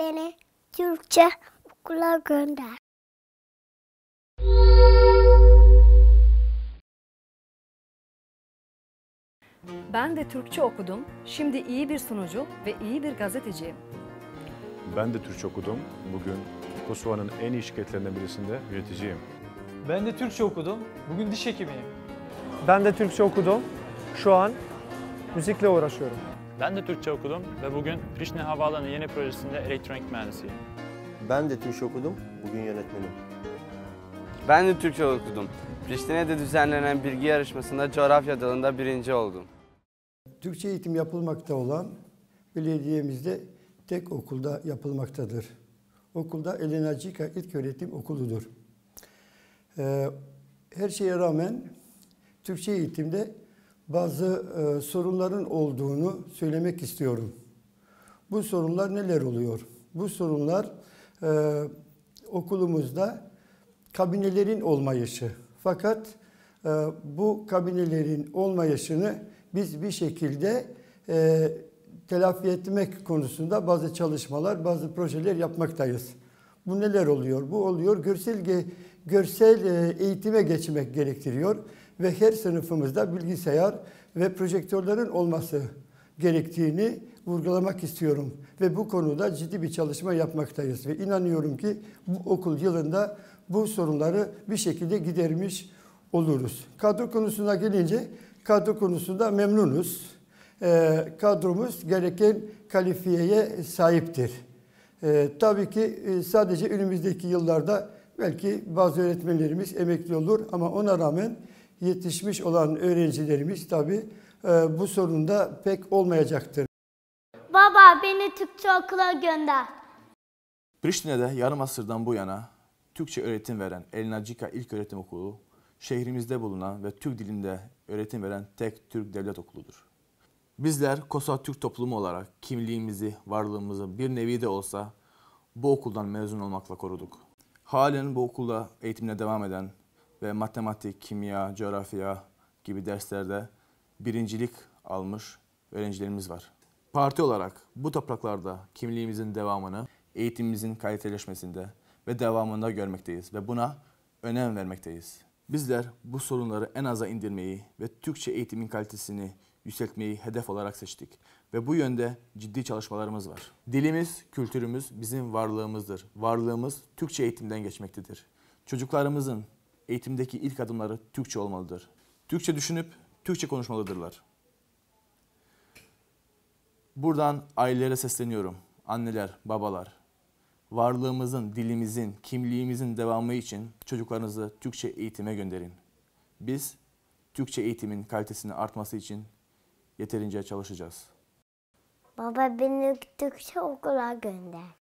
beni Türkçe okula gönder. Ben de Türkçe okudum. Şimdi iyi bir sunucu ve iyi bir gazeteciyim. Ben de Türkçe okudum. Bugün Kosova'nın en iyi şirketlerinden birisinde yöneticiyim. Ben de Türkçe okudum. Bugün diş hekimiyim. Ben de Türkçe okudum. Şu an müzikle uğraşıyorum. Ben de Türkçe okudum ve bugün Priştine Havaalanı yeni projesinde elektronik mühendisiyim. Ben de Türkçe okudum, bugün yönetmenim. Ben de Türkçe okudum. Priştine'de düzenlenen bilgi yarışmasında coğrafya dalında birinci oldum. Türkçe eğitim yapılmakta olan belediyemizde tek okulda yapılmaktadır. Okulda Elena Cika İlköğretim Okulu'dur. Ee, her şeye rağmen Türkçe eğitimde bazı e, sorunların olduğunu söylemek istiyorum. Bu sorunlar neler oluyor? Bu sorunlar e, okulumuzda kabinelerin olmayışı. Fakat e, bu kabinelerin olmayışını biz bir şekilde e, telafi etmek konusunda bazı çalışmalar, bazı projeler yapmaktayız. Bu neler oluyor? Bu oluyor görsel görsel e, eğitime geçmek gerektiriyor ve her sınıfımızda bilgisayar ve projektörlerin olması gerektiğini vurgulamak istiyorum ve bu konuda ciddi bir çalışma yapmaktayız ve inanıyorum ki bu okul yılında bu sorunları bir şekilde gidermiş oluruz. Kadro konusuna gelince kadro konusunda memnunuz. Ee, kadromuz gereken kalifiyeye sahiptir. Ee, tabii ki e, sadece önümüzdeki yıllarda belki bazı öğretmenlerimiz emekli olur ama ona rağmen yetişmiş olan öğrencilerimiz tabii e, bu sorunda pek olmayacaktır. Baba beni Türkçe okula gönder. Priştine'de yarım asırdan bu yana Türkçe öğretim veren Elna Cika İlköğretim Okulu, şehrimizde bulunan ve Türk dilinde öğretim veren tek Türk devlet okuludur. Bizler Kosova Türk toplumu olarak kimliğimizi, varlığımızı bir nevi de olsa bu okuldan mezun olmakla koruduk. Halen bu okulda eğitimine devam eden ve matematik, kimya, coğrafya gibi derslerde birincilik almış öğrencilerimiz var. Parti olarak bu topraklarda kimliğimizin devamını eğitimimizin kaliteleşmesinde ve devamında görmekteyiz ve buna önem vermekteyiz. Bizler bu sorunları en aza indirmeyi ve Türkçe eğitimin kalitesini yükseltmeyi hedef olarak seçtik ve bu yönde ciddi çalışmalarımız var. Dilimiz, kültürümüz bizim varlığımızdır. Varlığımız Türkçe eğitimden geçmektedir. Çocuklarımızın eğitimdeki ilk adımları Türkçe olmalıdır. Türkçe düşünüp Türkçe konuşmalıdırlar. Buradan ailelere sesleniyorum. Anneler, babalar. Varlığımızın, dilimizin, kimliğimizin devamı için çocuklarınızı Türkçe eğitime gönderin. Biz Türkçe eğitimin kalitesini artması için yeterince çalışacağız. Baba beni Türkçe okula gönder.